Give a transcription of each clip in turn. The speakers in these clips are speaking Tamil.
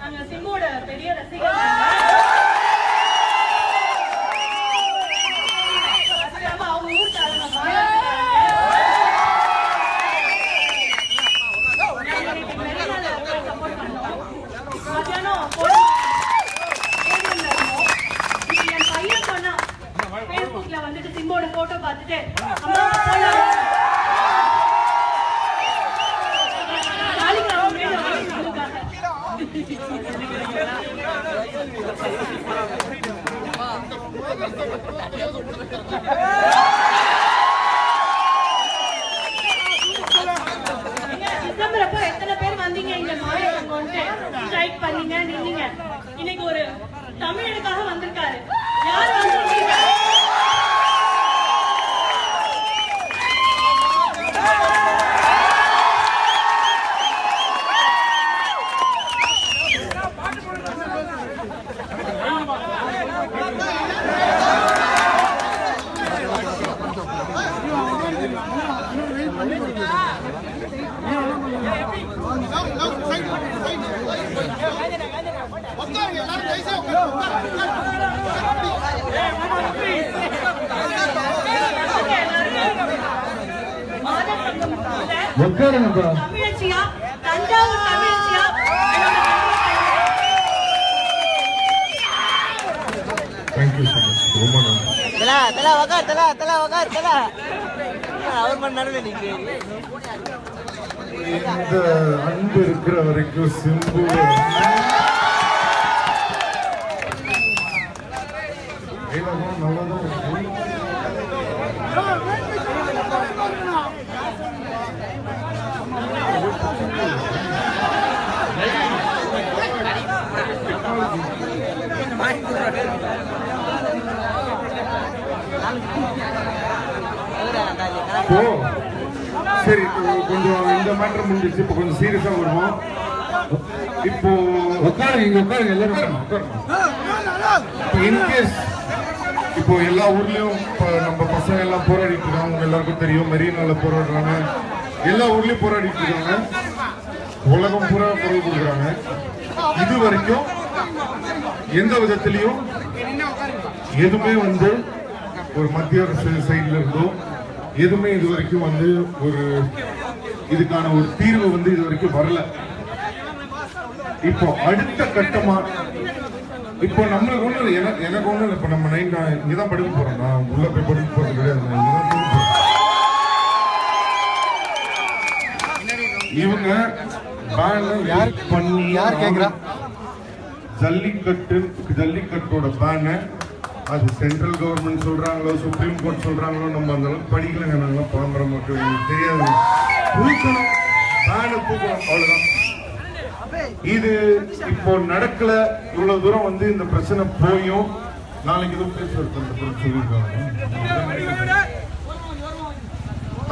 நாங்க சிம்போட பெரிய ரசிகர் அது இல்லாம அவங்க ஊர்க்காரங்க நாங்க இன்னைக்கு மெரினால போய் support பண்ணோம். மத்தியானம் போய் stadiumல இருந்தோம். இன்னைக்கு என் பையன் சொன்னான், Facebookல வந்துட்டு சிம்போட photo பார்த்துட்டு, அம்மா போலாம். நாளைக்கு அவன் வீடு வரணும் நமக்காக. ஏங்க, டிசம்பர் அப்போ எத்தனை பேர் வந்தீங்க இங்க மாயவங்கன்ட்டு ஸ்ட்ரைக் பண்ணீங்க நின்னீங்க இன்னைக்கு ஒரு தமிழனுக்காக வந்திருக்காரு. யார் வந்து மாதர் சங்கம் சார்ந்த உட்காருங்கப்பா தமிழச்சியா? தஞ்சாவூர் தமிழச்சியா? தேங்க்யூ ஸோ மச் ரொம்ப நன்றி. தலா தலா உக்கார் தலா தலா உக்கார் தலா. அவர் மணி நடுவில் நிற்கிறேன் இந்த அன்பு இருக்கிற வரைக்கும் சிம்பு. கைலகம் நல்லதான் ஓ சரி இப்போ கொஞ்சம் இந்த மாற்றம் முடிஞ்சிச்சு இப்போ கொஞ்சம் சீரியஸா வருவோம். இப்போ உட்காருங்க இங்க உட்காருங்க எல்லாரும் இப்போ இன்கேஸ் இப்போ எல்லா ஊர்லயும் இப்போ நம்ம பசங்க எல்லாம் போராடிட்டு இருக்காங்க. உங்க எல்லாருக்கும் தெரியும். மெரினால போராடுறாங்க. எல்லா ஊர்லயும் போராடிட்டு இருக்காங்க. உலகம் பூரா குரல் கொடுக்குறாங்க. இது வரைக்கும் எந்த விதத்திலையும் எதுவுமே வந்து ஒரு மத்திய அரசு சைட்ல இருந்தோ எதுவுமே இது வரைக்கும் வந்து ஒரு இதுக்கான ஒரு தீர்வு வந்து இது வரைக்கும் வரல. இப்போ அடுத்த கட்டமா இப்போ நம்மளுக்கு ஒண்ணு எனக்கு எனக்கு ஒண்ணு இப்ப இப்போ நம்ம நைன் நான் இங்கே படிக்க போறோம். நான் உள்ள போய் படிக்க போறது கிடையாது. இவங்க பேனை யார் பண்ணி யார் கேட்குறா ஜல்லிக்கட்டு ஜல்லிக்கட்டோட பேனை அது சென்ட்ரல் கவர்மெண்ட் சொல்றாங்களோ சுப்ரீம் கோர்ட் சொல்றாங்களோ நம்ம அந்த அளவுக்கு படிக்கலங்க. நாங்களாம் பாம்பர மக்கள் எங்களுக்கு தெரியாது. தூக்கணும். பேனை தூக்கணும். இது இப்போ நடக்கல. இவ்வளவு தூரம் வந்து இந்த பிரச்சனை போயும். நாளைக்கு எதுவும் பேசுறது சொல்லியிருக்காங்க.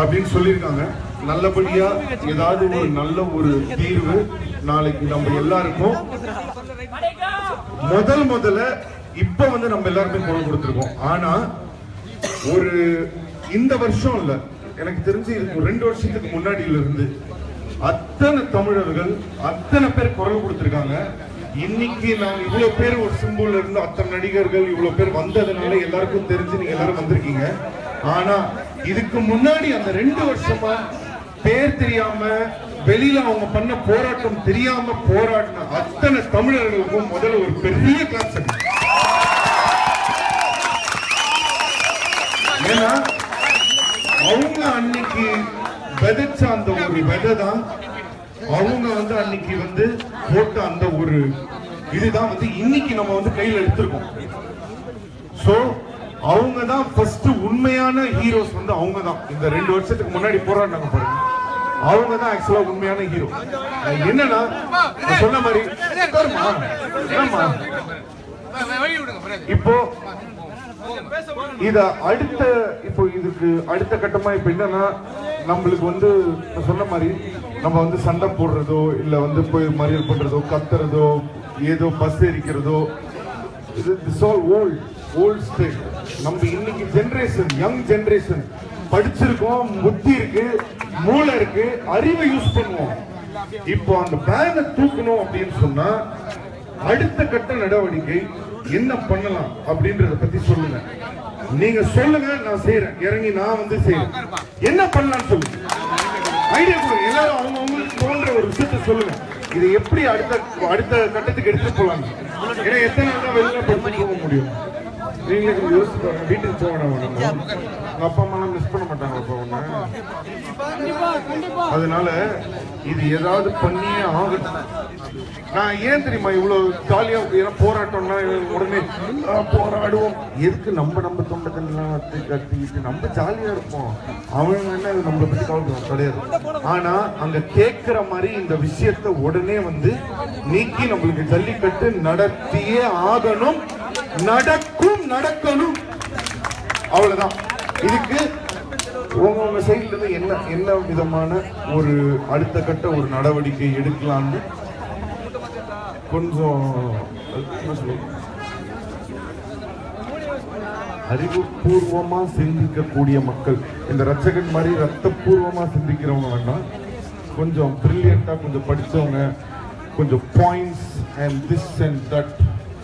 அப்படின்னு சொல்லியிருக்காங்க. நல்லபடியா ஏதாவது ஒரு நல்ல ஒரு தீர்வு நாளைக்கு நம்ம எல்லாருக்கும். முதல் முதல்ல இப்ப வந்து நம்ம எல்லாருமே குரல் கொடுத்துருக்கோம். ஆனா ஒரு இந்த வருஷம் இல்ல எனக்கு தெரிஞ்சு இதுக்கு ஒரு ரெண்டு வருஷத்துக்கு முன்னாடியில இருந்து அத்தனை தமிழர்கள் அத்தனை பேர் குரல் கொடுத்துருக்காங்க. இன்னைக்கு நாங்க இவ்வளவு பேர் ஒரு சிம்பிள் இருந்து அத்தனை நடிகர்கள் இவ்வளவு பேர் வந்ததுனால எல்லாருக்கும் தெரிஞ்சு நீங்க எல்லாரும் வந்திருக்கீங்க. ஆனா இதுக்கு முன்னாடி அந்த ரெண்டு வருஷமா பேர் தெரியாம வெளியில அவங்க பண்ண போராட்டம் தெரியாம போராடின அத்தனை தமிழர்களுக்கும் முதல்ல ஒரு பெரிய கிளாஸ் ஏன்னா அவங்க அன்னைக்கு விதைச்ச அந்த ஒரு விதை தான் அவங்க வந்து அன்னைக்கு வந்து போட்ட அந்த ஒரு இதுதான் வந்து இன்னைக்கு நம்ம வந்து கையில் எடுத்திருக்கோம். ஸோ அவங்க தான் ஃபர்ஸ்ட் உண்மையான ஹீரோஸ் வந்து அவங்க தான் இந்த ரெண்டு வருஷத்துக்கு முன்னாடி போராடினாங்க பாருங்க. அவங்க தான் ஆக்சுவலா உண்மையான ஹீரோ என்னன்னா சொன்ன மாதிரி? இப்போ இத அடுத்த இப்போ இதுக்கு அடுத்த கட்டமா இப்ப என்னன்னா நம்மளுக்கு வந்து சொன்ன மாதிரி நம்ம வந்து சண்டை போடுறதோ இல்ல வந்து போய் மறியல் பண்றதோ கத்துறதோ ஏதோ பஸ் எரிக்கிறதோ இது this all old old style நம்ம இன்னைக்கு ஜெனரேஷன் யங் ஜெனரேஷன் படிச்சிருக்கோம் புத்தி இருக்கு மூளை இருக்கு அறிவை யூஸ் பண்ணுவோம். இப்போ அந்த பேனை தூக்கணும் அப்படின்னு சொன்னா அடுத்த கட்ட நடவடிக்கை என்ன பண்ணலாம் அப்படின்றத பத்தி சொல்லுங்க. நீங்க சொல்லுங்க நான் செய்யறேன் இறங்கி நான் வந்து செய்யறேன் என்ன பண்ணலாம்னு சொல்லுங்க. ஐடியா கொடுங்க. எல்லாரும் அவங்க அவங்களுக்கு தோன்ற ஒரு விஷயத்த சொல்லுங்க. இதை எப்படி அடுத்த அடுத்த கட்டத்துக்கு எடுத்து போலாம்? ஏன்னா எத்தனை நாள் தான் வெளியில படிச்சு போக முடியும்? நீங்களுக்கு கொஞ்சம் யோசிச்சு வீட்டுக்கு போக வேணாம். அப்பா அம்மா மிஸ் பண்ண மாட்டாங்க அப்பா அதனால இது ஏதாவது பண்ணியே ஆகணும். நான் ஏன் தெரியுமா இவ்வளவு ஜாலியா ஏன்னா போராட்டம்னா உடனே போராடுவோம். எதுக்கு நம்ம நம்ம தொண்டை தண்ணெல்லாம் கத்தி கத்திக்கிட்டு நம்ம ஜாலியா இருப்போம். அவங்க என்ன நம்மளை கவலைப்படுவாங்க கிடையாது. ஆனா அங்க கேட்கிற மாதிரி இந்த விஷயத்தை உடனே வந்து நீக்கி நம்மளுக்கு ஜல்லிக்கட்டு நடத்தியே ஆகணும். நடக்கும் நடக்கணும். அவ்வளவுதான். இதுக்கு உங்க உங்க சைட்ல இருந்து என்ன என்ன விதமான ஒரு அடுத்த கட்ட ஒரு நடவடிக்கை எடுக்கலாம்னு கொஞ்சம் அறிவுபூர்வமா சிந்திக்கக்கூடிய மக்கள். இந்த ரச்சகன் மாதிரி ரத்தபூர்வமா சிந்திக்கிறவங்க வேண்டாம் கொஞ்சம் பிரில்லியண்டா கொஞ்சம் படிச்சவங்க கொஞ்சம் points and this and that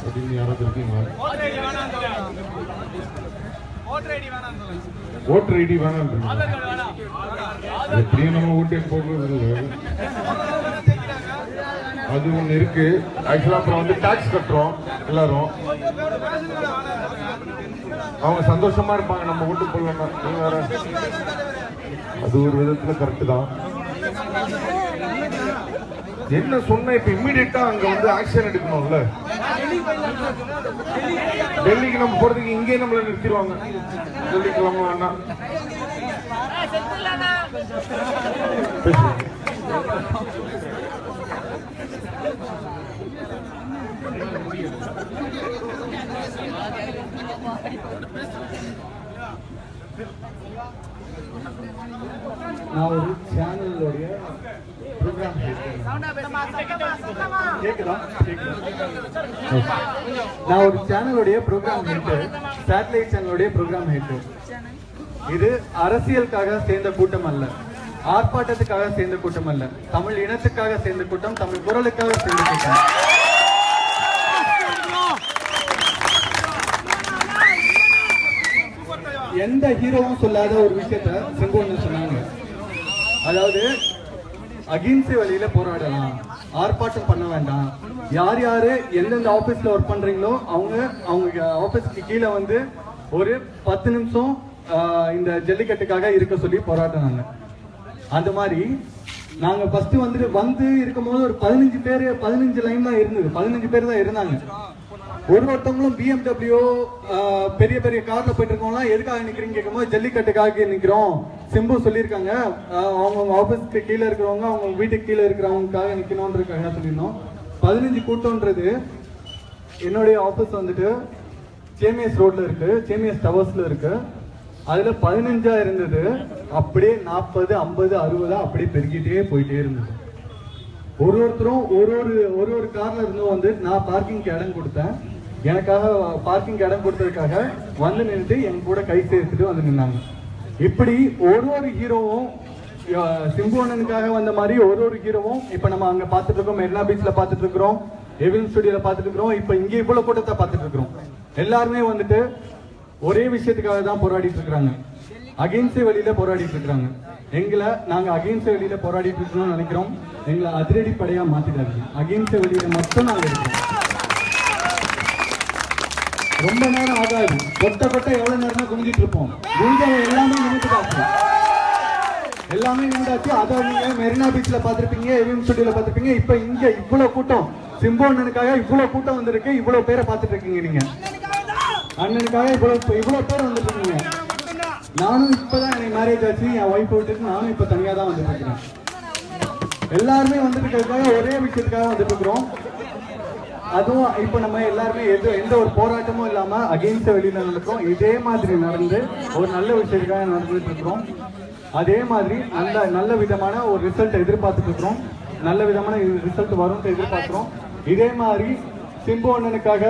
அப்படின்னு யாராவது இருக்கீங்களா? ஓட்டர் ஐடி வேணாம். எப்படியும் நம்ம ஓட்டே போடுறது அது ஒண்ணு இருக்கு. ஆக்சுவலா அப்புறம் வந்து டாக்ஸ் கட்டுறோம் எல்லாரும். அவங்க சந்தோஷமா இருப்பாங்க. நம்ம ஓட்டு போடலன்னா நீ வேற. அது ஒரு விதத்துல கரெக்ட் தான். என்ன சொன்ன? இப்ப இம்மிடியட்டா அங்க வந்து ஆக்ஷன் எடுக்கணும்ல. டெல்லிக்கு நம்ம போறதுக்கு இங்கே நம்மள நிறுத்திடுவாங்க டெல்லி கிளம்ப வேணாம் பேசுங்க. நான் ஒரு சேனலுடைய ப்ரோக்ராம். நான் ஒரு சேனலுடைய ப்ரோக்ராம் ஹெட்டு சேட்டலைட் சேனலுடைய ப்ரோக்ராம் ஹெட்டு இது அரசியலுக்காக சேர்ந்த கூட்டம் அல்ல. ஆர்ப்பாட்டத்துக்காக சேர்ந்த கூட்டம் அல்ல. தமிழ் இனத்துக்காக சேர்ந்த கூட்டம் தமிழ் குரலுக்காக சேர்ந்த கூட்டம். எந்த ஹீரோவும் சொல்லாத ஒரு விஷயத்த செங்கோன்னு சொன்னாங்க. அதாவது அகிம்சை வழியில போராடலாம். ஆர்ப்பாட்டம் பண்ண வேண்டாம். யார் யாரு எந்தெந்த ஆபீஸ்ல ஒர்க் பண்றீங்களோ அவங்க அவங்க ஆபீஸ்க்கு கீழே வந்து ஒரு பத்து நிமிஷம் இந்த ஜல்லிக்கட்டுக்காக இருக்க சொல்லி போராடினாங்க அந்த மாதிரி நாங்க ஃபர்ஸ்ட் வந்துட்டு வந்து இருக்கும்போது ஒரு பதினஞ்சு பேர் பதினஞ்சு லைன் தான் இருந்தது. பதினஞ்சு பேர் தான் இருந்தாங்க. ஒரு ஒருத்தவங்களும் பிஎம்டபிள்யூ பெரிய பெரிய கார்ல போயிட்டு இருக்கவங்களாம் எதுக்காக நிக்கிறீங்க கேட்கும்போது ஜல்லிக்கட்டுக்காக நிக்கிறோம். சிம்பு சொல்லியிருக்காங்க. அவங்கவுங்க ஆஃபீஸ்க்கு கீழே இருக்கிறவங்க அவங்க வீட்டுக்கு கீழே இருக்கிறவங்களுக்காக நிக்கணும்ன்றதுக்காக சொல்லியிருந்தோம். பதினஞ்சு கூட்டம்ன்றது என்னுடைய ஆஃபீஸ் வந்துட்டு சேமியஸ் ரோட்டில் இருக்குது சேமியஸ் டவர்ஸில் இருக்குது அதில் பதினஞ்சா இருந்தது. அப்படியே நாற்பது ஐம்பது அறுபதா அப்படியே பெருகிட்டே போயிட்டே இருந்தது. ஒரு ஒருத்தரும் ஒரு ஒரு ஒரு ஒரு காரில் இருந்தும் வந்து நான் பார்க்கிங்க்கு இடம் கொடுத்தேன். எனக்காக பார்க்கிங் இடம் கொடுத்ததுக்காக வந்து நின்றுட்டு என் கூட கை சேர்த்துட்டு வந்து நின்னாங்க. இப்படி ஒரு ஒரு ஹீரோவும் சிம்புவனனுக்காக வந்த மாதிரி ஒரு ஒரு ஹீரோவும் இப்ப நம்ம அங்க பாத்துட்டு இருக்கோம் மெரினா பீச்ல பாத்துட்டு இருக்கிறோம் எவின் ஸ்டுடியோல பாத்துட்டு இருக்கிறோம் இப்ப இங்க இவ்வளவு கூட்டத்தை பாத்துட்டு இருக்கிறோம் எல்லாருமே வந்துட்டு ஒரே விஷயத்துக்காக தான் போராடிட்டு இருக்கிறாங்க அகிம்சை வழியில போராடிட்டு இருக்கிறாங்க எங்களை நாங்க அகிம்சை வழியில போராடிட்டு இருக்கோம்னு நினைக்கிறோம். எங்களை அதிரடி படையா மாத்திட்டாங்க அகிம்சை வழியில மட்டும் நாங்க இருக்கிறோம் ரொம்ப நேரம் ஆகாது. கொட்ட கொட்ட எவ்வளவு நேரம் குமிஞ்சிட்டு இருப்போம். எல்லாமே அதை நீங்க மெரினா பீச்ல பாத்திருப்பீங்க எவிஎம் ஸ்டுடியோல பாத்திருப்பீங்க இப்ப இங்க இவ்வளவு கூட்டம். சிம்பு அண்ணனுக்காக இவ்வளவு கூட்டம் வந்திருக்கு. இவ்வளவு பேரை பார்த்துட்டு இருக்கீங்க நீங்க. அண்ணனுக்காக இவ்வளவு இவ்வளவு பேர் வந்துட்டு இருக்கீங்க நானும் இப்பதான் எனக்கு மேரேஜ் ஆச்சு. என் ஒய்ஃப் விட்டுட்டு நானும் இப்ப தனியா தான் வந்துட்டு இருக்கிறேன் எல்லாருமே வந்துட்டு இருக்கிறதுக்காக ஒரே விஷயத்துக்காக வந்துட்டு இருக்கிறோம் அதுவும் இப்ப நம்ம எல்லாருமே எது எந்த ஒரு போராட்டமும் இல்லாம அகெயின்ஸ்ட் வெளியில நடக்கிறோம். இதே மாதிரி நடந்து ஒரு நல்ல விஷயத்துக்காக நடந்துட்டு இருக்கிறோம் அதே மாதிரி நல்ல நல்ல விதமான ஒரு ரிசல்ட் எதிர்பார்த்துட்டு இருக்கிறோம். நல்ல விதமான ரிசல்ட் வரும்னு எதிர்பார்க்குறோம். இதே மாதிரி சிம்பு அண்ணனுக்காக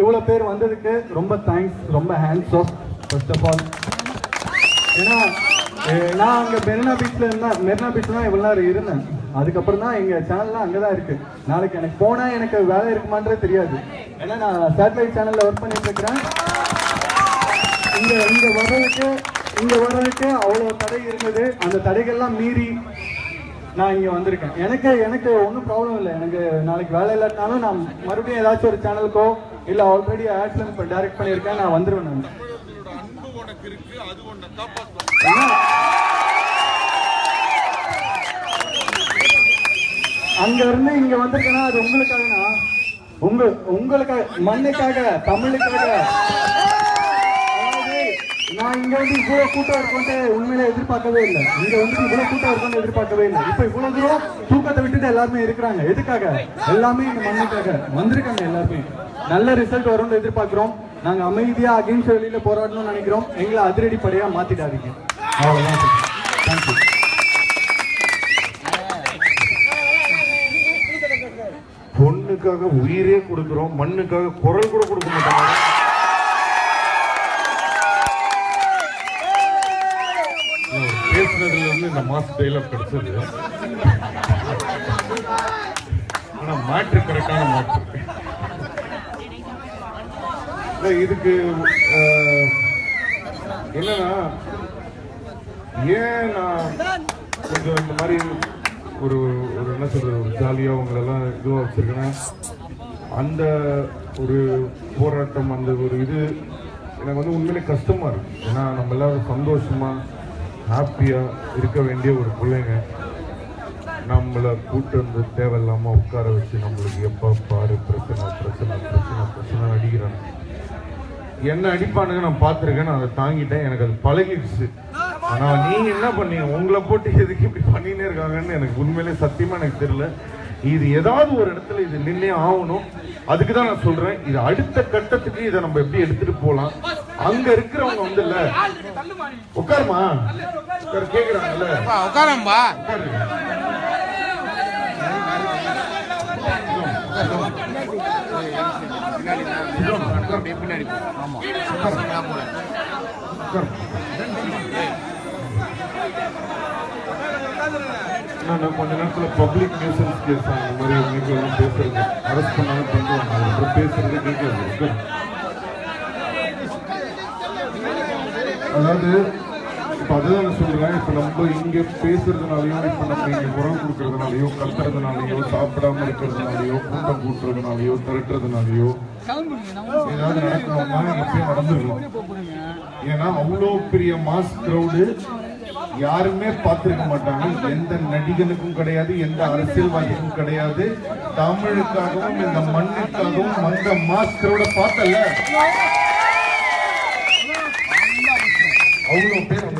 இவ்வளோ பேர் வந்ததுக்கு ரொம்ப தேங்க்ஸ் ரொம்ப hands off first of all ஏன்னா நான் அங்கே மெரினா பீச்சில் இருந்தால் மெரினா பீச்சில் தான் இவ்வளோ நேரம் இருந்தேன். அதுக்கப்புறம் தான் எங்கள் சேனல்லாம் அங்கே தான் இருக்குது நாளைக்கு எனக்கு போனால் எனக்கு வேலை இருக்குமான்றே தெரியாது. ஏன்னா நான் சேட்டலைட் சேனலில் ஒர்க் பண்ணிட்டு இருக்கிறேன். இங்கே இங்கே வர்றதுக்கு இங்கே வர்றதுக்கு அவ்வளோ தடை இருந்தது. அந்த தடைகள்லாம் மீறி நான் இங்கே வந்திருக்கேன். எனக்கு எனக்கு ஒன்றும் ப்ராப்ளம் இல்லை. எனக்கு நாளைக்கு வேலை இல்லாட்டினாலும் நான் மறுபடியும் ஏதாச்சும் ஒரு சேனலுக்கோ இல்லை ஆல்ரெடி ஆட்ஸ் இப்போ டைரக்ட் பண்ணியிருக்கேன். நான் வந்துருவேன் நான். ஏன்னா, அங்க இருந்து இங்க வந்திருக்கேன்னா அது உங்களுக்காகனா? உங்க உங்களுக்காக மண்ணுக்காக தமிழுக்காக. நான் இங்க வந்து இவ்வளவு கூட்டம் இருக்கும்ட்டு உண்மையில எதிர்பார்க்கவே இல்லை. இங்க வந்து இவ்வளவு கூட்டம் இருக்கும்னு எதிர்பார்க்கவே இல்லை. இப்ப இவ்வளவு தூரம் தூக்கத்தை விட்டுட்டு எல்லாருமே இருக்கிறாங்க. எதுக்காக? எல்லாமே இந்த மண்ணுக்காக. வந்திருக்காங்க எல்லாருமே. நல்ல ரிசல்ட் வரும்னு எதிர்பார்க்கிறோம். நாங்க அமைதியா அகிம்சை வெளியில போராடணும்னு நினைக்கிறோம். எங்களை அதிரடி படையா மாத்திடாதீங்க. அவ்வளவுதான் தேங்க்யூ பொண்ணுக்காக உயிரே கொடுக்குறோம். மண்ணுக்காக குரல் கூட கொடுக்க மாட்டாங்க. வந்து இந்த மாஸ் டைலாக் கிடைச்சது ஆனால் மாற்று கரெக்டான மாற்று. இதுக்கு என்னன்னா ஏன் நான் கொஞ்சம் இந்த மாதிரி ஒரு ஒரு என்ன சொல்றது ஒரு ஜாலியாக உங்களெல்லாம் இதுவாக வச்சுருக்கேன்னா அந்த ஒரு போராட்டம் அந்த ஒரு இது எனக்கு வந்து உண்மையிலே கஷ்டமாக இருக்குது ஏன்னா நம்ம எல்லாரும் சந்தோஷமா ஹாப்பியாக இருக்க வேண்டிய ஒரு பிள்ளைங்க நம்மளை கூட்டு வந்து தேவையில்லாமல் உட்கார வச்சு நம்மளுக்கு எப்போ பாரு பிரச்சனை பிரச்சனை பிரச்சனை பிரச்சனை அடிக்கிறாங்க. என்ன அடிப்பானுங்க நான் பார்த்துருக்கேன் நான் அதை தாங்கிட்டேன் எனக்கு அது பழகிடுச்சு. ஆனால் நீங்கள் என்ன பண்ணீங்க? உங்களை போட்டு எதுக்கு இப்படி பண்ணினே இருக்காங்கன்னு எனக்கு உண்மையிலே சத்தியமாக எனக்கு தெரியல. இது ஏதாவது ஒரு இடத்துல இது நின்னே ஆகணும். அதுக்கு தான் நான் சொல்கிறேன் இது அடுத்த கட்டத்துக்கு இதை நம்ம எப்படி எடுத்துகிட்டு போகலாம் அங்கே இருக்கிறவங்க வந்து இல்லை. உட்காருமா? உட்காரு கேக்குறாங்கல்ல. உட்காரம்பா பின்னாடி ஆமா நான் கொஞ்ச நேரத்துல பப்ளிக் நியூசன்ஸ் கேஸ் அந்த மாதிரி நீங்க எல்லாம் பேசுறது அரெஸ்ட் பண்ணாலும் பண்ணுவாங்க அதுக்கப்புறம் பேசுறது நீங்க அதாவது இப்போ அதுதான் நான் இப்போ நம்ம இங்கே பேசுறதுனாலயும் இப்போ நம்ம இங்கே உரம் கொடுக்கறதுனாலையோ கத்துறதுனாலையோ சாப்பிடாம இருக்கிறதுனாலையோ கூட்டம் கூட்டுறதுனாலயோ திரட்டுறதுனாலையோ ஏதாவது நடக்கணும்னா எப்பயும் நடந்துருக்கும் ஏன்னா அவ்வளோ பெரிய மாஸ் கிரௌடு யாருமே பார்த்துருக்க மாட்டாங்க. எந்த நடிகனுக்கும் கிடையாது எந்த அரசியல்வாதிக்கும் கிடையாது. தமிழுக்காகவும் இந்த மண்ணுக்காகவும் வந்த மாஸ் கிரௌட பார்த்தல அவ்வளோ பேர்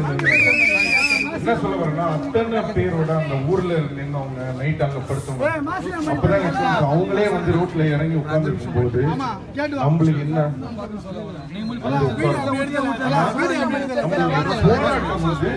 என்ன சொல்ல வரேன்னா அத்தனை பேரோட அந்த ஊர்ல நின்னவங்க நைட் அங்க படுத்தவங்க. அப்பதான் அவங்களே வந்து ரோட்ல இறங்கி உட்கார்ந்து போது நம்மளுக்கு என்ன? போராட்டம் வந்து